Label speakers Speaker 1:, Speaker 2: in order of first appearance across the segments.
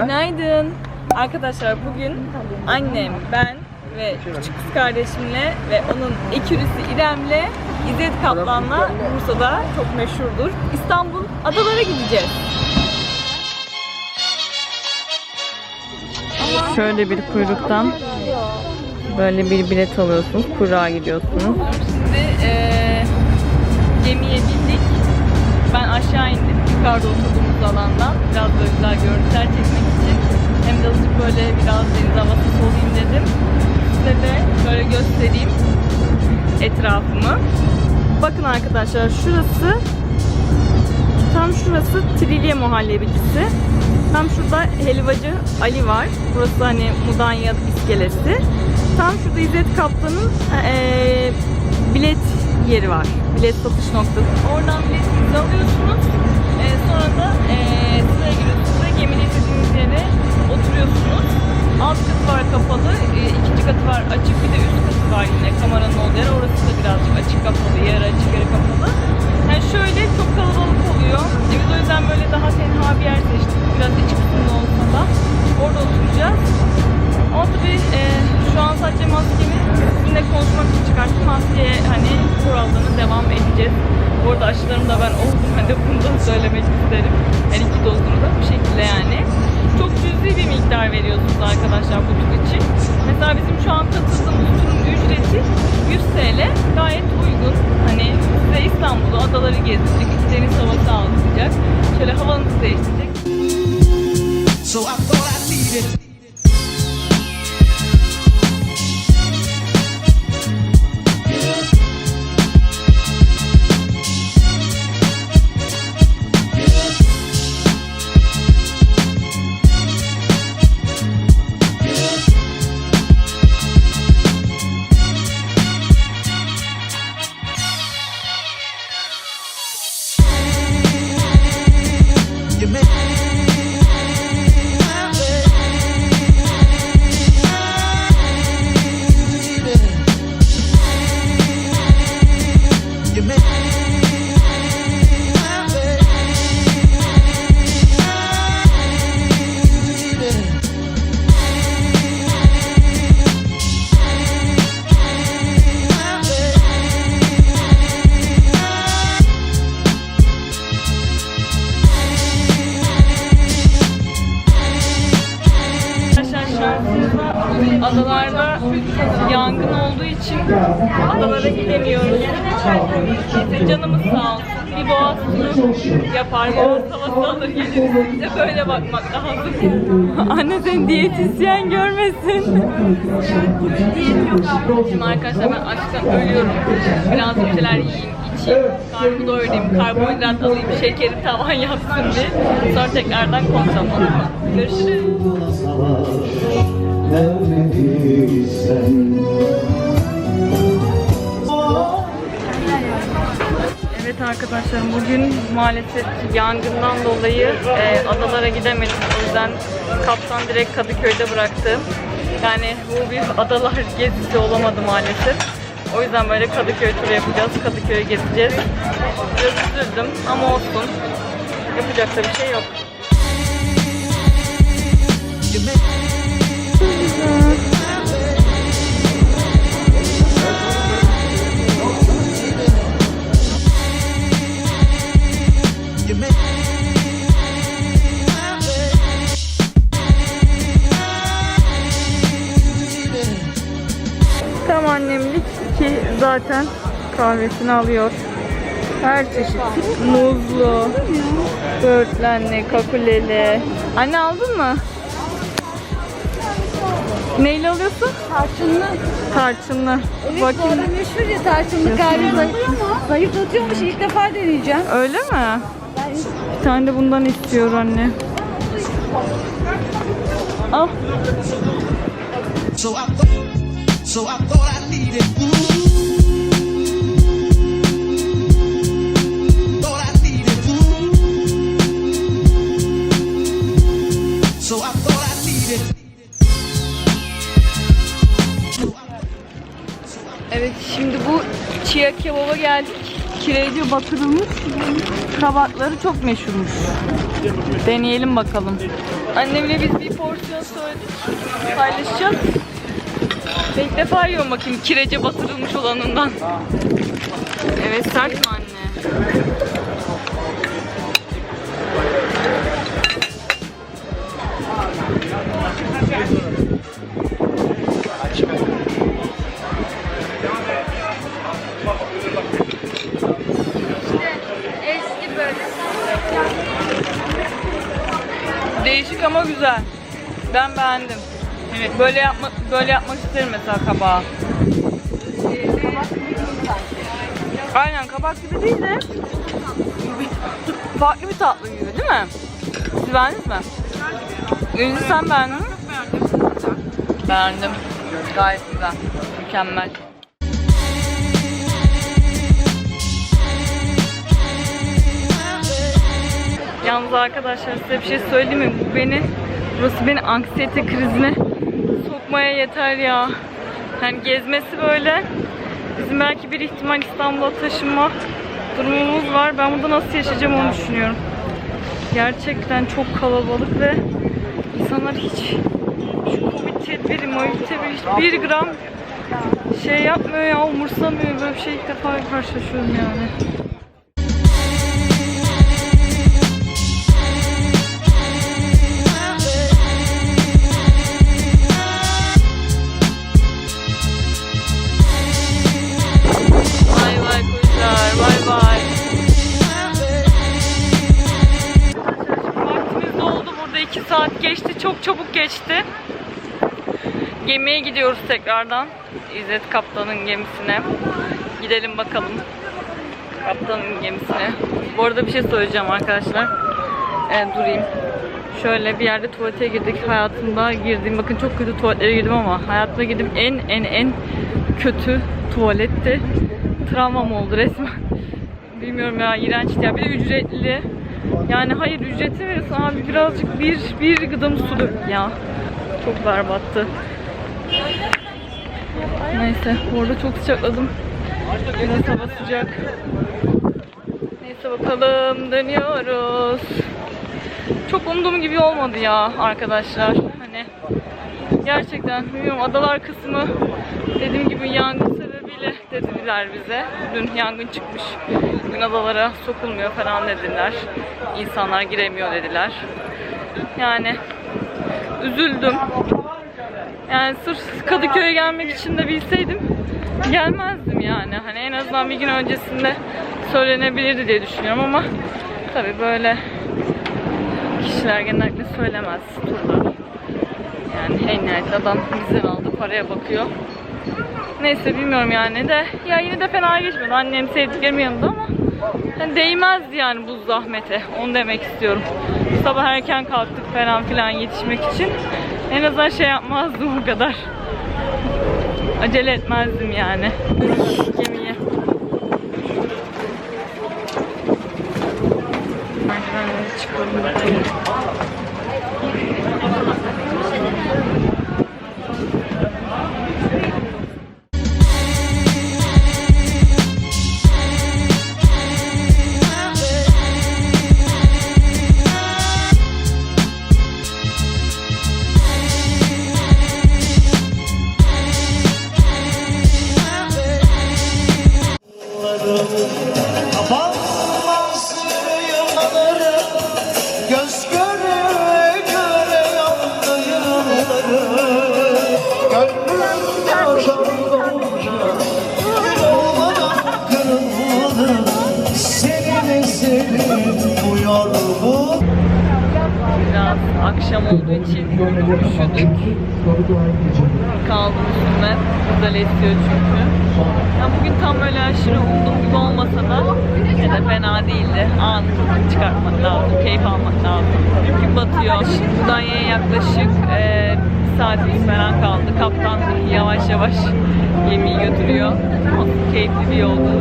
Speaker 1: Günaydın. Arkadaşlar bugün annem, ben ve küçük kız kardeşimle ve onun ekürüsü İrem'le İzzet Kaplan'la Bursa'da çok meşhurdur. İstanbul adalara gideceğiz. Şöyle bir kuyruktan böyle bir bilet alıyorsunuz. Kuyruğa gidiyorsunuz. Şimdi eee gemiye bindik. Ben aşağı indim. Yukarıda oturduğumuz alandan. Biraz böyle güzel görüntüler çekmek için. Hem de azıcık böyle biraz deniz havası solayım dedim. Size de böyle göstereyim etrafımı. Bakın arkadaşlar şurası tam şurası Trilye Muhallebicisi. Tam şurada helvacı Ali var. Burası hani Mudanya iskelesi. Tam şurada İzzet Kaplan'ın eee, bilet yeri var. Bilet satış noktası. Oradan biletinizi alıyorsunuz. Sonra da eee sıraya giriyorsunuz ve gemide istediğiniz yere oturuyorsunuz. Alt katı var kapalı, eee, ikinci katı var açık, bir de üst katı var yine kameranın olduğu yer. Orası da birazcık açık kapalı, yarı açık, yarı kapalı. Yani şöyle çok kalabalık oluyor. E biz o yüzden böyle daha tenha bir yer seçtik. Biraz iç kısmında olsa da orada oturacağız. Ama tabii e, şu an sadece maskemi sizinle konuşmak için çıkarttım. Maskeye hani kurallarına devam edeceğiz. Bu arada aşılarım da ben oldum. Hani bunu da söylemek isterim. Her iki dozunu da bu şekilde yani. Çok cüzi bir miktar veriyorsunuz arkadaşlar bu tur için. Mesela bizim şu an katıldığımız turun ücreti 100 TL. Gayet uygun. Hani size İstanbul'u, adaları gezdirecek, deniz havası alacak. Şöyle havanızı değiştirecek.
Speaker 2: So I thought I needed.
Speaker 1: Adalarda yangın olduğu için adalara gidemiyoruz. Canımız sağ olsun. Bir boğaz turu yapar, boğaz havası alır geliriz. Bize böyle bakmak lazım. Anne sen diyetisyen görmesin. Şimdi arkadaşlar ben açlıktan ölüyorum. Biraz bir şeyler yiyeyim, içeyim. Karnımı doyurayım, karbonhidrat alayım, şekeri tavan yapsın diye. Sonra tekrardan konuşalım. olur Evet arkadaşlar bugün maalesef yangından dolayı e, adalara gidemedik. O yüzden kaptan direkt Kadıköy'de bıraktı. Yani bu bir adalar gezisi olamadı maalesef. O yüzden böyle Kadıköy turu yapacağız. Kadıköy'ü gezeceğiz. Biraz üzüldüm ama olsun. Yapacak da bir şey yok. Annemlik ki zaten kahvesini alıyor. Her çeşit muzlu, böğürtlenli, kakuleli. Anne aldın mı? Neyle alıyorsun?
Speaker 3: Tarçınlı.
Speaker 1: Tarçınlı.
Speaker 3: Evet, bu
Speaker 1: Bakayım.
Speaker 3: arada meşhur ya tarçınlı kahve zayıf, zayıflatıyormuş. İlk defa deneyeceğim.
Speaker 1: Öyle mi?
Speaker 3: Ben
Speaker 1: Bir tane de bundan istiyor anne. Al.
Speaker 2: So I thought, I needed. Needed.
Speaker 1: Evet şimdi bu Chia kebaba geldik. kireci batırılmış kabakları çok meşhurmuş. Deneyelim bakalım. Annemle biz bir porsiyon söyledik. Paylaşacağız. Ben ilk defa yiyorum bakayım kirece batırılmış olanından. Evet sert mi anne? Değişik ama güzel. Ben beğendim. Evet. Böyle yapma böyle yapmak isterim mesela kabağı. Aynen kabak gibi değil de bir- farklı bir tatlı gibi değil mi? Siz beğendiniz mi? Ünlü sen beğendin mi? Beğendim. Gayet güzel. Mükemmel. Yalnız arkadaşlar size bir şey söyleyeyim mi? Bu beni, burası beni anksiyete krizine sokmaya yeter ya. Yani gezmesi böyle. Bizim belki bir ihtimal İstanbul'a taşınma durumumuz var. Ben burada nasıl yaşayacağım onu düşünüyorum. Gerçekten çok kalabalık ve insanlar hiç şu Covid tedbiri, Covid tedbiri bir gram şey yapmıyor ya, umursamıyor. Böyle bir şey ilk defa karşılaşıyorum yani. Geçti. Çok çabuk geçti. Gemiye gidiyoruz tekrardan. İzzet Kaptan'ın gemisine. Gidelim bakalım. Kaptanın gemisine. Bu arada bir şey söyleyeceğim arkadaşlar. Ee, durayım. Şöyle bir yerde tuvalete girdik. Hayatımda girdiğim, bakın çok kötü tuvaletlere girdim ama hayatımda girdiğim en en en kötü tuvaletti. Travmam oldu resmen. Bilmiyorum ya iğrençti ya. Bir de ücretli. Yani hayır ücreti veriyorsun abi birazcık bir bir gıdım su dök ya. Çok berbattı. Neyse orada çok sıcakladım. Biraz hava sıcak. Neyse bakalım dönüyoruz. Çok umduğum gibi olmadı ya arkadaşlar. Hani gerçekten bilmiyorum adalar kısmı dediğim gibi yangın sebebiyle dediler bize. Dün yangın çıkmış. Bugün adalara sokulmuyor falan dediler. İnsanlar giremiyor dediler. Yani üzüldüm. Yani sırf Kadıköy'e gelmek için de bilseydim gelmezdim yani. Hani en azından bir gün öncesinde söylenebilirdi diye düşünüyorum ama tabii böyle kişiler genellikle söylemez turlar. Yani en nihayetinde adam bizden aldı paraya bakıyor. Neyse bilmiyorum yani de ya yine de fena geçmedi. Annem sevdiklerim yanında ama hani değmezdi yani bu zahmete. Onu demek istiyorum. Sabah erken kalktık falan filan yetişmek için. En azından şey yapmazdım o kadar. Acele etmezdim yani. Gemiye. Çıkalım akşam olduğu için üşüdük. Kaldım üstünde. Güzel esiyor çünkü. Ya bugün tam böyle aşırı umduğum gibi olmasa da yine de fena değildi. Anı tadını çıkartmak lazım, keyif almak lazım. Gün batıyor. Mudanya'ya yaklaşık e, bir falan kaldı. Kaptan yavaş yavaş gemiyi götürüyor. Keyifli bir yoldu.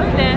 Speaker 1: Öyle.